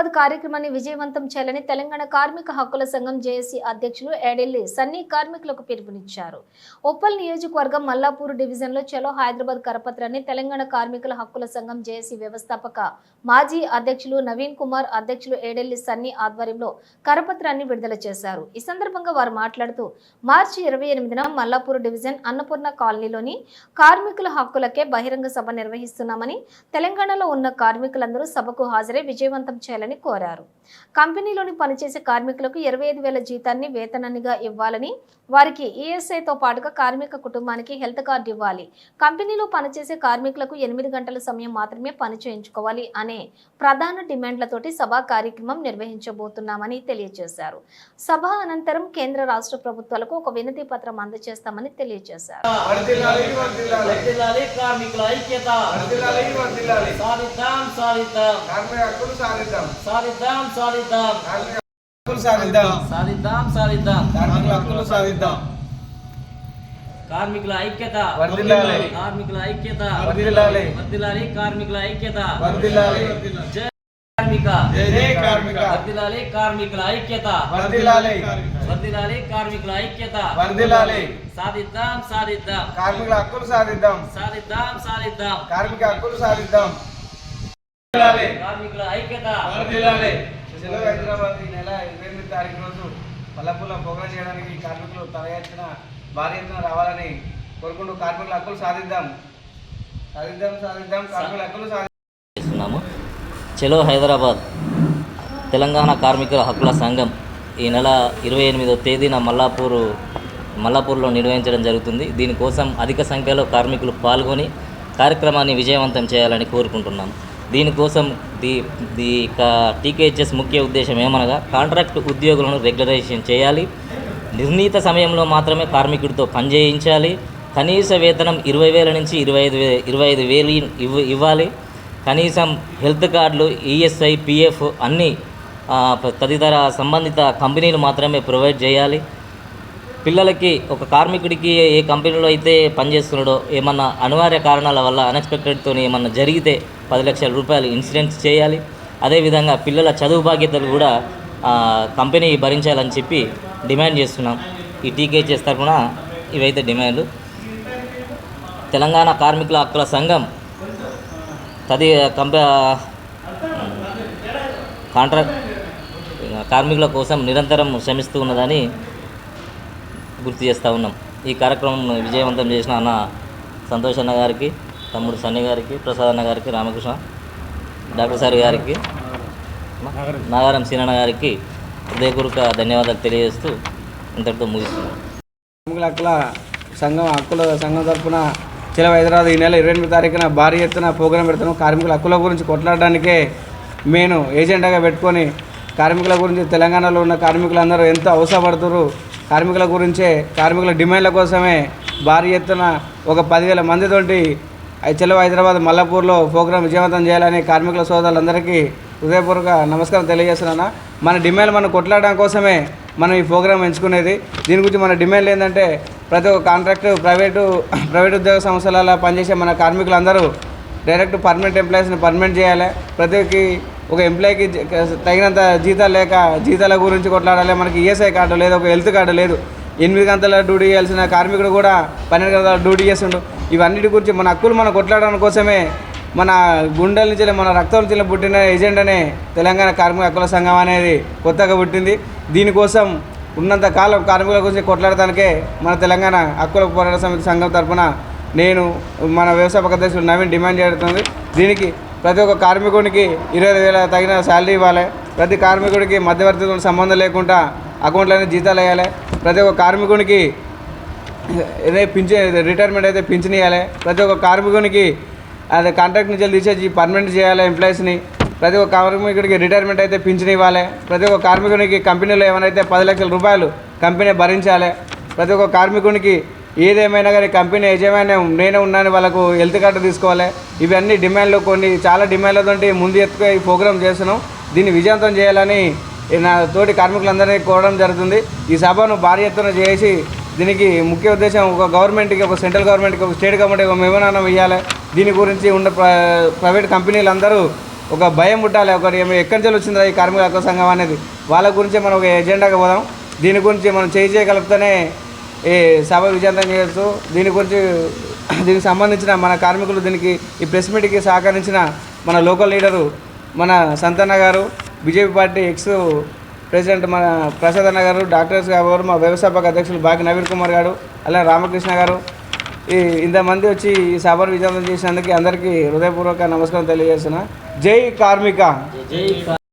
హైదరాబాద్ కార్యక్రమాన్ని విజయవంతం చేయాలని తెలంగాణ కార్మిక హక్కుల సంఘం జేఏసీ అధ్యక్షులు ఏడెల్లి సన్నీ కార్మికులకు పిలుపునిచ్చారు. ఉప్పల్ నియోజకవర్గం మల్లాపూర్ డివిజన్లో చలో హైదరాబాద్ కరపత్రాన్ని తెలంగాణ కార్మికుల హక్కుల సంఘం జేఏసీ వ్యవస్థాపక మాజీ అధ్యక్షులు నవీన్ కుమార్ అధ్యక్షులు ఏడెల్లి సన్నీ ఆధ్వర్యంలో కరపత్రాన్ని విడుదల చేశారు. ఈ సందర్భంగా వారు మాట్లాడుతూ మార్చి ఇరవై ఎనిమిదిన మల్లాపూర్ డివిజన్ అన్నపూర్ణ కాలనీలోని కార్మికుల హక్కులకే బహిరంగ సభ నిర్వహిస్తున్నామని తెలంగాణలో ఉన్న కార్మికులందరూ సభకు హాజరై విజయవంతం చేయాలని కోరారు. కంపెనీలోని పనిచేసే కార్మికులకు ఇరవై ఐదు వేల జీతాన్ని వేతనాన్నిగా ఇవ్వాలని వారికి ఈఎస్ఐతో పాటుగా కార్మిక కుటుంబానికి హెల్త్ కార్డు ఇవ్వాలి. కంపెనీలో పనిచేసే కార్మికులకు ఎనిమిది గంటల సమయం మాత్రమే పని చేయించుకోవాలి అనే ప్రధాన డిమాండ్లతోటి సభా కార్యక్రమం నిర్వహించబోతున్నామని తెలియజేశారు. సభ అనంతరం కేంద్ర రాష్ట్ర ప్రభుత్వాలకు ఒక వినతి పత్రం అందజేస్తామని తెలియజేశారు. వర్ధిల్లాలి వర్ధిల్లాలి. వర్ధిల్లాలి కార్మికుల ఐక్యత. వర్ధిల్లాలి వర్ధిల్లాలి. సాధిద్దాం సాధిద్దాం. కార్మిక హక్కులు సాధిద్దాం. సాధిద్దాం సాధిద్దాం. సాధిద్దాం. సాధిద్దాం సాధిద్దాం. కార్మికుల హక్కులు సాధిద్దాం. కార్మికుల ఐక్యత. వర్ధిల్లాలి. కార్మికుల ఐక్యత. వర్ధిల్లాలి. వర్ధిల్లాలి కార్మికుల ఐక్యత. కార్మిక. కార్మికుల ఐక్యత. వర్ధిల్లాలి కార్మికుల ఐక్యత. వర్ధిల్లాలి. సాధిద్దాం సాధిద్దాం. కార్మికుల హక్కులు సాధిద్దాం. సాధిద్దాం సాధిద్దాం. కార్మిక హక్కులు సాధిద్దాం వర్ధిల్లాలి కార్మికుల ఐక్యత వర్ధిల్లాలి సెలవు హైదరాబాద్ ఈ నెల ఇరవై ఎనిమిది తారీఖు రోజు పల్లపుల్ల ప్రోగ్రాం చేయడానికి కార్మికులు తల ఎత్తున భారీ ఎత్తున రావాలని కోరుకుంటూ కార్మికుల హక్కులు సాధిద్దాం. సాధిద్దాం సాధిద్దాం. కార్మికుల హక్కులు సాధిద్దాం. చేస్తున్నాము. చలో హైదరాబాద్ తెలంగాణ కార్మికుల హక్కుల సంఘం ఈ నెల ఇరవై ఎనిమిదో తేదీన మల్లాపూర్ మల్లాపూర్లో నిర్వహించడం జరుగుతుంది. దీనికోసం అధిక సంఖ్యలో కార్మికులు పాల్గొని కార్యక్రమాన్ని విజయవంతం చేయాలని కోరుకుంటున్నాం దీనికోసం ది ది టీకేహెచ్ఎస్ ముఖ్య ఉద్దేశం ఏమనగా కాంట్రాక్ట్ ఉద్యోగులను రెగ్యులరైజేషన్ చేయాలి. నిర్ణీత సమయంలో మాత్రమే కార్మికుడితో పనిచేయించాలి. కనీస వేతనం ఇరవై వేల నుంచి ఇరవై ఐదు వే ఇరవై ఐదు వేలు ఇవ్వ ఇవ్వాలి. కనీసం హెల్త్ కార్డులు ఈఎస్ఐ పిఎఫ్ అన్నీ తదితర సంబంధిత కంపెనీలు మాత్రమే ప్రొవైడ్ చేయాలి. పిల్లలకి ఒక కార్మికుడికి ఏ కంపెనీలో అయితే పనిచేస్తున్నాడో ఏమన్నా అనివార్య కారణాల వల్ల అన్ఎక్స్పెక్టెడ్తో ఏమన్నా జరిగితే పది లక్షల రూపాయలు ఇన్సూరెన్స్ చేయాలి. అదేవిధంగా పిల్లల చదువు బాధ్యతలు కూడా కంపెనీ భరించాలని చెప్పి డిమాండ్ చేస్తున్నాం. ఈ టీకేహెచ్ఎస్ తరఫున ఇవైతే డిమాండ్లు. తెలంగాణ కార్మికుల హక్కుల సంఘం తది కంప కాంట్రాక్ట్ కార్మికుల కోసం నిరంతరం శ్రమిస్తూ ఉన్నదని గుర్తు చేస్తూ ఉన్నాం. ఈ కార్యక్రమం విజయవంతం చేసిన అన్న సంతోష్ అన్న గారికి తమ్ముడు సన్ని గారికి ప్రసాద్ అన్న గారికి రామకృష్ణ డాక్టర్ సార్ గారికి నాగారం సీనన్న గారికి హృదయపూర్వక ధన్యవాదాలు తెలియజేస్తూ ఇంతటితో ముగిస్తున్నాం. కార్మికుల హక్కుల సంఘం హక్కుల సంఘం తరఫున చిల హైదరాబాద్ ఈ నెల ఇరవై ఎనిమిది తారీఖున భారీ ఎత్తున ప్రోగ్రాం పెడతాను. కార్మికుల హక్కుల గురించి కొట్లాడడానికే నేను ఏజెండాగా పెట్టుకొని కార్మికుల గురించి తెలంగాణలో ఉన్న కార్మికులందరూ ఎంతో అవసరపడుతున్నారు కార్మికుల గురించే కార్మికుల డిమాండ్ల కోసమే భారీ ఎత్తున ఒక పదివేల మందితోటి చెల్లవ హైదరాబాద్ మల్లాపూర్లో ప్రోగ్రాం విజయవంతం చేయాలని కార్మికుల సోదరులందరికీ హృదయపూర్వక నమస్కారం తెలియజేస్తున్నాను మన డిమాండ్ మనం కొట్లాడడం కోసమే మనం ఈ ప్రోగ్రాం ఎంచుకునేది. దీని గురించి మన డిమాండ్ ఏంటంటే ప్రతి ఒక్క కాంట్రాక్టు ప్రైవేటు ప్రైవేట్ ఉద్యోగ సంస్థలలో పనిచేసే మన కార్మికులందరూ డైరెక్ట్ పర్మనెంట్ ఎంప్లాయీస్ని పర్మనెంట్ చేయాలి. ప్రతి ఒక ఎంప్లాయీకి తగినంత జీతాలు లేక జీతాల గురించి కొట్లాడాలి మనకి ఈఎస్ఐ కార్డు లేదు ఒక హెల్త్ కార్డు లేదు. ఎనిమిది గంటల డ్యూటీ చేయాల్సిన కార్మికుడు కూడా పన్నెండు గంటల డ్యూటీ చేస్తుండు. ఇవన్నిటి గురించి మన హక్కులు మనం కొట్లాడడం కోసమే మన గుండెల నుంచి మన రక్తం నుంచి పుట్టిన ఎజెండానే తెలంగాణ కార్మిక హక్కుల సంఘం అనేది కొత్తగా పుట్టింది. దీనికోసం ఉన్నంత కాలం కార్మికుల గురించి కొట్లాడటానికే మన తెలంగాణ హక్కుల పోరాట సమితి సంఘం తరఫున నేను మన వ్యవస్థాపక అధ్యక్షుడు నవీన్ డిమాండ్ చేస్తుంది దీనికి ప్రతి ఒక్క కార్మికునికి ఇరవై వేల తగిన శాలరీ ఇవ్వాలి. ప్రతి కార్మికుడికి మధ్యవర్తితో సంబంధం లేకుండా అకౌంట్లోనే జీతాలు వేయాలి. ప్రతి ఒక్క కార్మికునికి ఏదైతే పింఛన్ రిటైర్మెంట్ అయితే పింఛన్ ఇవ్వాలి. ప్రతి ఒక్క కార్మికునికి అది కాంట్రాక్ట్ నుంచి తీసేసి పర్మనెంట్ చేయాలి ఎంప్లాయీస్ని ప్రతి ఒక్క కార్మికుడికి రిటైర్మెంట్ అయితే పింఛన్ ఇవ్వాలి. ప్రతి ఒక్క కార్మికునికి కంపెనీలో ఏమైనా పది లక్షల రూపాయలు కంపెనీ భరించాలి. ప్రతి ఒక్క కార్మికునికి ఏదేమైనా కానీ కంపెనీ యజమాన్యం నేనే ఉన్నాను వాళ్ళకు హెల్త్ కార్డు తీసుకోవాలి. ఇవన్నీ డిమాండ్లు కొన్ని చాలా డిమాండ్లతో ముందు ఎత్తుకు ఈ ప్రోగ్రామ్ చేస్తున్నాం. దీన్ని విజయవంతం చేయాలని నా తోటి కార్మికులందరినీ కోరడం జరుగుతుంది. ఈ సభను భారీ ఎత్తున చేసి దీనికి ముఖ్య ఉద్దేశం ఒక గవర్నమెంట్కి ఒక సెంట్రల్ గవర్నమెంట్కి ఒక స్టేట్ గవర్నమెంట్కి ఒక మెమోరాండం ఇవ్వాలి దీని గురించి ఉన్న ప్ర- ప్రైవేట్ కంపెనీలు అందరూ ఒక భయం ఉండాలి ఒకటి ఎక్కడి నుంచి వచ్చిందా ఈ కార్మికుల హక్కు సంఘం అనేది? వాళ్ళ గురించి మనం ఒక ఎజెండాగా పోదాం. దీని గురించి మనం చేయి చేయగలిగితేనే ఈ సభ విజయంతం చేయొచ్చు దీని గురించి దీనికి సంబంధించిన మన కార్మికులు దీనికి ఈ ప్రెస్ మీట్కి సహకరించిన మన లోకల్ లీడరు మన సంతన్న గారు బీజేపీ పార్టీ ఎక్స్ ప్రెసిడెంట్ మన ప్రసాద్ అన్న గారు డాక్టర్స్ గారు మా వ్యవస్థాపక అధ్యక్షులు బాగి నవీన్ కుమార్ గారు అలాగే రామకృష్ణ గారు. ఈ ఇంతమంది వచ్చి ఈ సభను విజయవంతం చేసినందుకు అందరికీ హృదయపూర్వక నమస్కారం తెలియజేస్తున్నా. జై కార్మిక. జై